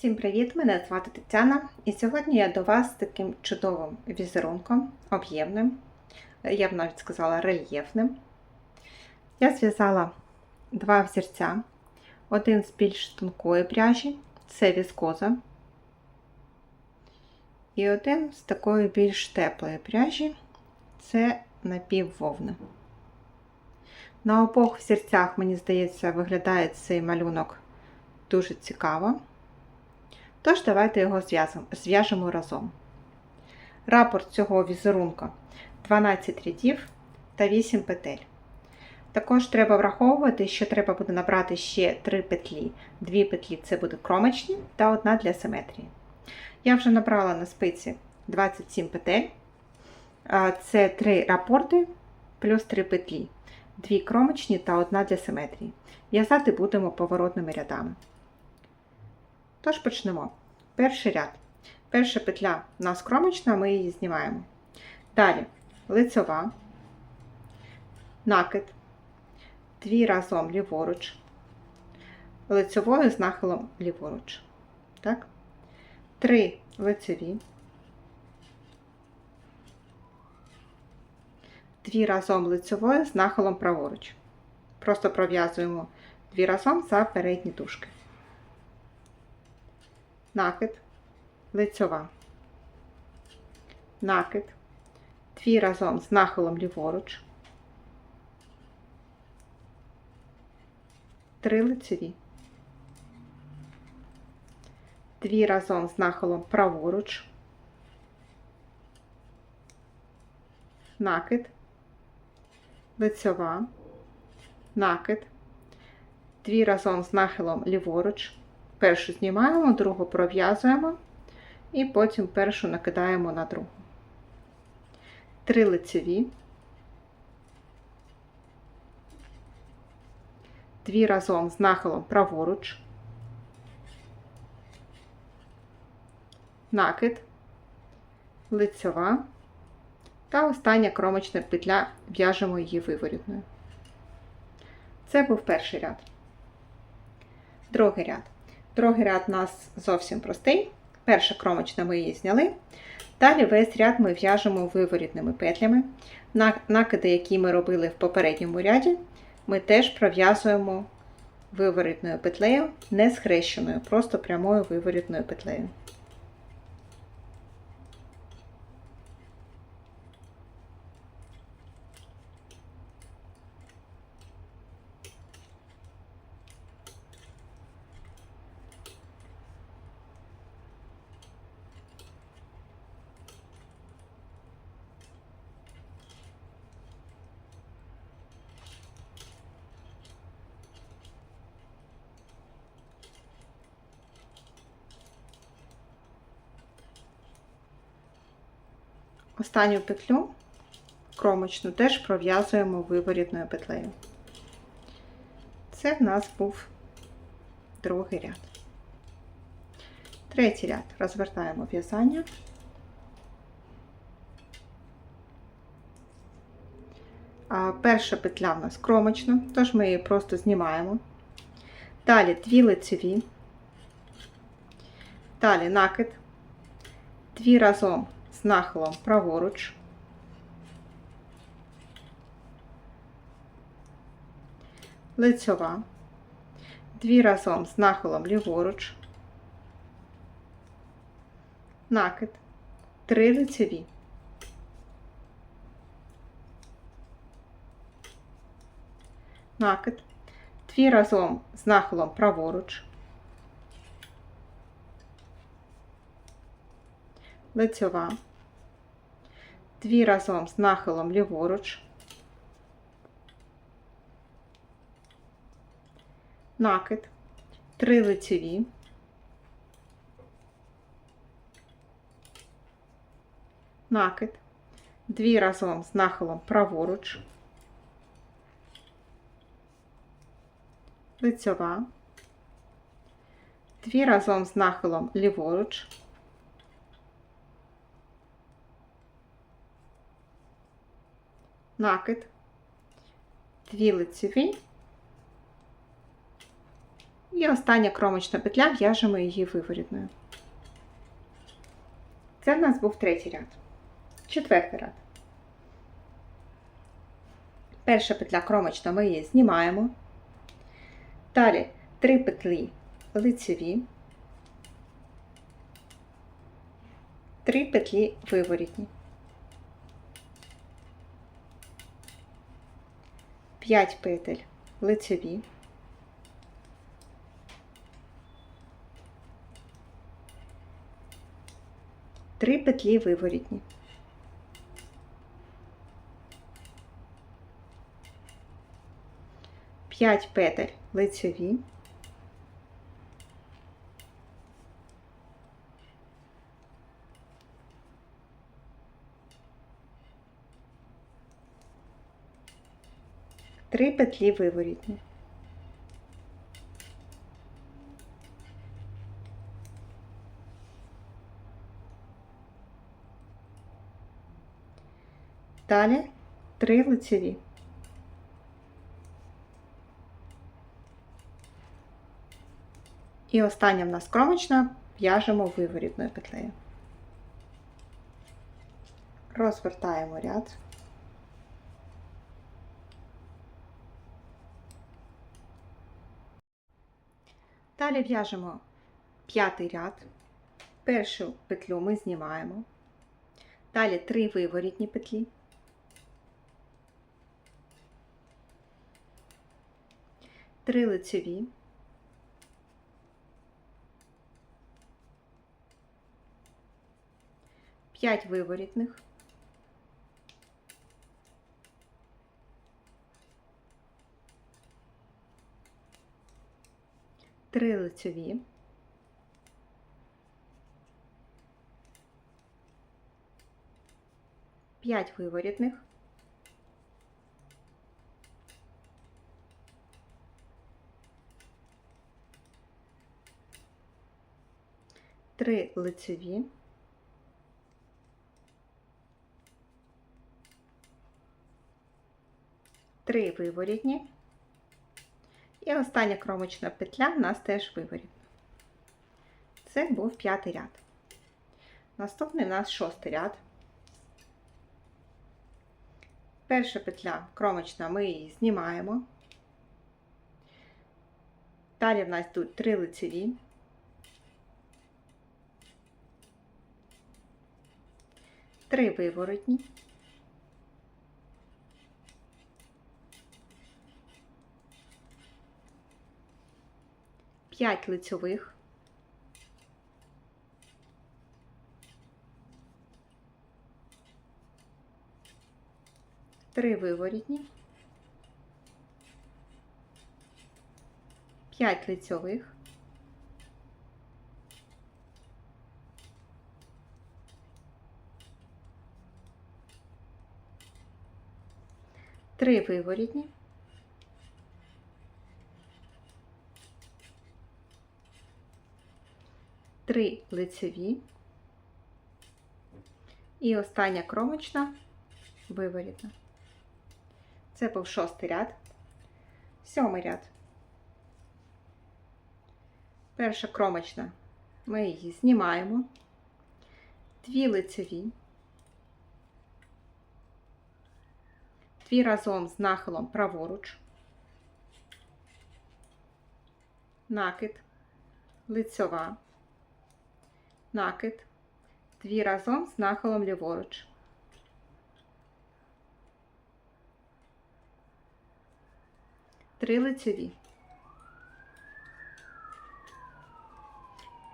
Всім привіт! Мене звати Тетяна, і сьогодні я до вас з таким чудовим візерунком, об'ємним, я б навіть сказала рельєфним. Я зв'язала два взірця, один з більш тонкої пряжі, це віскоза, і один з такої більш теплої пряжі це напіввовна. На обох взірцях, мені здається, виглядає цей малюнок дуже цікаво. Тож, давайте його зв'яжемо разом. Рапорт цього візерунка 12 рядів та 8 петель. Також треба враховувати, що треба буде набрати ще 3 петлі. 2 петлі це буде кромочні та одна для симетрії. Я вже набрала на спиці 27 петель. Це 3 рапорти плюс 3 петлі, 2 кромочні та одна для симетрії. В'язати будемо поворотними рядами. Тож почнемо. Перший ряд. Перша петля у нас кромочна, ми її знімаємо. Далі лицьова, накид, дві разом ліворуч, лицьовою з нахилом ліворуч. Так? Три лицеві, дві разом лицьовою з нахилом праворуч. Просто пров'язуємо дві разом за передні дужки накид, лицьова, накид, дві разом з нахилом ліворуч, три лицеві, дві разом з нахилом праворуч, накид, лицьова, накид, дві разом з нахилом ліворуч, Першу знімаємо, другу пров'язуємо і потім першу накидаємо на другу. Три лицеві, дві разом з нахилом праворуч, накид, лицьова та остання кромочна петля в'яжемо її виворітною. Це був перший ряд. Другий ряд. Другий ряд у нас зовсім простий. Перша кромочна ми її зняли. Далі весь ряд ми в'яжемо виворітними петлями. Накиди, які ми робили в попередньому ряді, ми теж пров'язуємо виворітною петлею, не схрещеною, просто прямою виворітною петлею. Останню петлю кромочну теж пров'язуємо виворітною петлею. Це в нас був другий ряд. Третій ряд розвертаємо в'язання. Перша петля в нас кромочна, тож ми її просто знімаємо. Далі дві лицеві, далі накид, дві разом з нахилом праворуч. Лицьова, дві разом з нахилом ліворуч, накид, три лицеві. Накид, дві разом з нахилом праворуч, лицьова, дві разом з нахилом ліворуч, накид, три лицеві, накид, дві разом з нахилом праворуч, лицьова, дві разом з нахилом ліворуч, накид, дві лицеві І остання кромочна петля в'яжемо її виворітною. Це в нас був третій ряд. Четвертий ряд. Перша петля кромочна, ми її знімаємо. Далі три петлі лицеві, три петлі виворітні. 5 петель лицеві, три петлі виворітні. П'ять петель лицеві, три петлі виворітні. Далі три лицеві. І остання в нас кромочна в'яжемо виворітною петлею. Розвертаємо ряд. Далі в'яжемо п'ятий ряд. Першу петлю ми знімаємо. Далі три виворітні петлі. Три лицеві. П'ять виворітних. Три лицеві. П'ять виворітних. Три лицеві. Три виворітні. І остання кромочна петля в нас теж виворітна. Це був п'ятий ряд. Наступний у нас шостий ряд. Перша петля кромочна, ми її знімаємо. Далі в нас йдуть три лицеві. Три виворотні. П'ять лицьових. Три виворітні. П'ять лицьових. Три виворітні. Три лицеві. І остання кромочна виворітна. Це був шостий ряд, сьомий ряд. Перша кромочна. Ми її знімаємо. Дві лицеві. Дві разом з нахилом праворуч. Накид, лицьова, накид, дві разом з нахилом ліворуч. Три лицеві.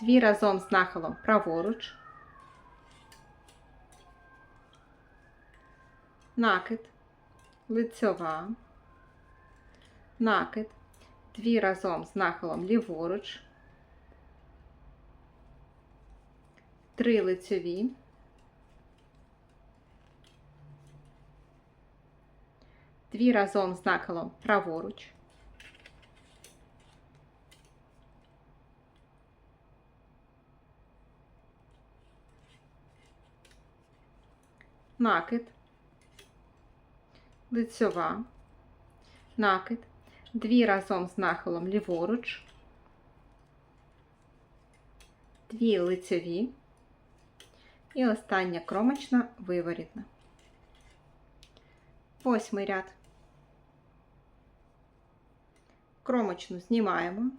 Дві разом з нахилом праворуч. Накид, лицьова, накид, дві разом з нахилом ліворуч, три лицьові, дві разом з нахилом праворуч, накид, лицьова, накид, дві разом з нахилом ліворуч, 2 лицеві і остання кромочна виворітна. Восьмий ряд. Кромочну знімаємо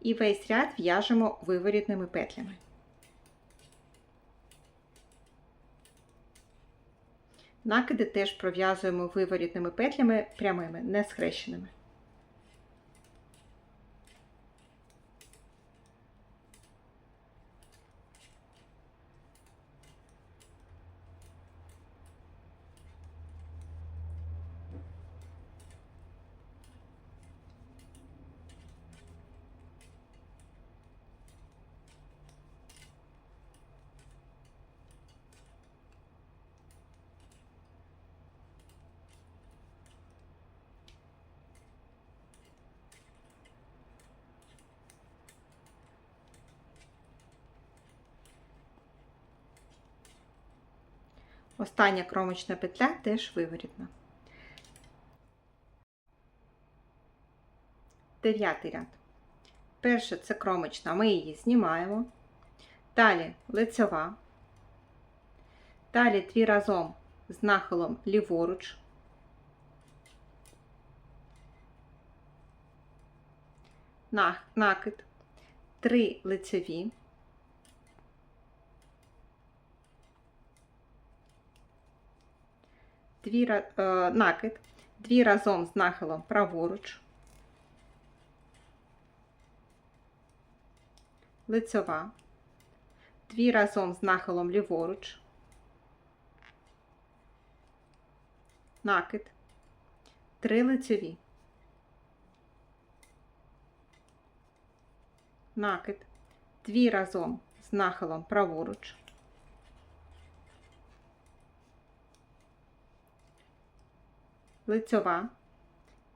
і весь ряд в'яжемо виворітними петлями. Накиди теж пров'язуємо виворітними петлями прямими, не схрещеними. Остання кромочна петля теж виворітна. Дев'ятий ряд. Перше це кромочна, ми її знімаємо. Далі лицева. Далі дві разом з нахилом ліворуч. Накид. Три лицеві. Дві, е, накид, дві разом з нахилом праворуч, лицьова, дві разом з нахилом ліворуч, накид, три лицьові, накид, дві разом з нахилом праворуч, лицьова,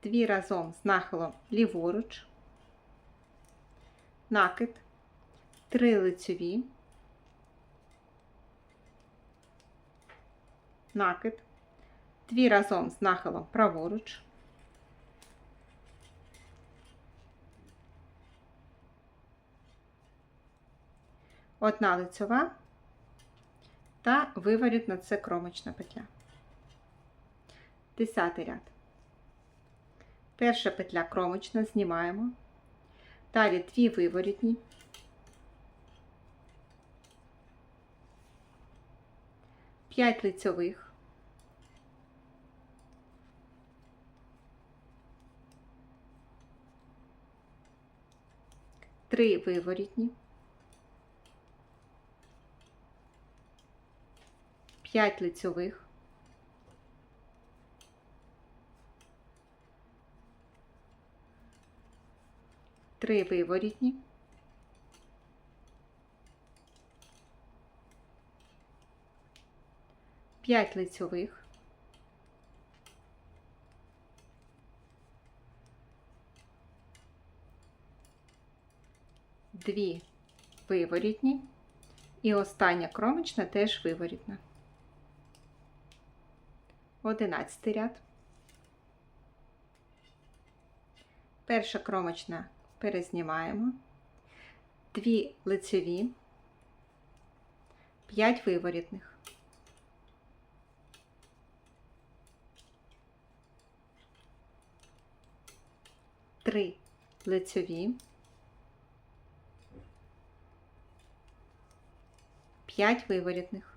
дві разом з нахилом ліворуч, накид, три лицьові, накид, дві разом з нахилом праворуч, одна лицьова та виворітна це кромочна петля. Десятий ряд. Перша петля кромочна знімаємо. Далі дві виворітні. П'ять лицьових. Три виворітні. П'ять лицьових. Три виворітні. П'ять лицьових. Дві виворітні. І остання кромочна теж виворітна. Одинадцятий ряд. Перша кромочна перезнімаємо, дві лицеві, 5 виворітних. Три лицеві, 5 виворітних.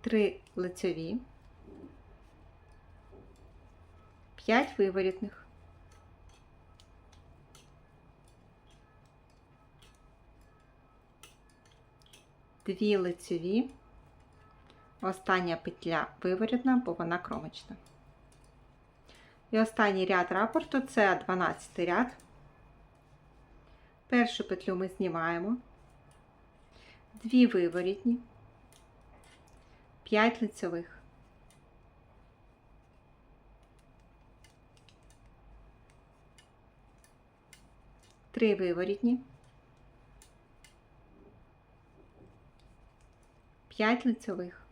Три лицеві. 5 виворітних. Дві лицеві, остання петля виворітна, бо вона кромочна. І останній ряд рапорту це 12 ряд. Першу петлю ми знімаємо, дві виворітні, 5 лицевих. Три виворітні, 5 лицевих.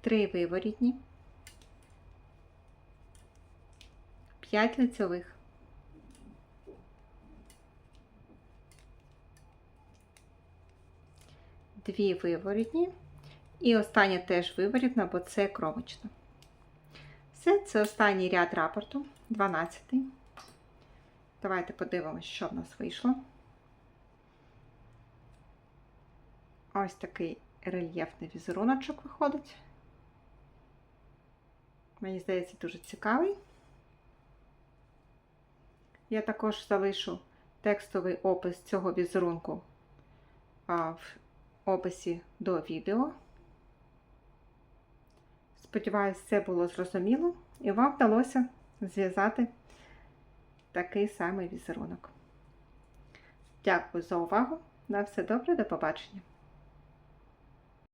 3 виворітні, 5 лицьових. Дві виворітні. І остання теж виворітна, бо це кромочна. Все, це останній ряд рапорту, 12. Давайте подивимось, що в нас вийшло. Ось такий рельєфний візеруночок виходить. Мені здається, дуже цікавий. Я також залишу текстовий опис цього візерунку в описі до відео. Сподіваюсь, це було зрозуміло, і вам вдалося зв'язати такий самий візерунок. Дякую за увагу. На все добре, до побачення!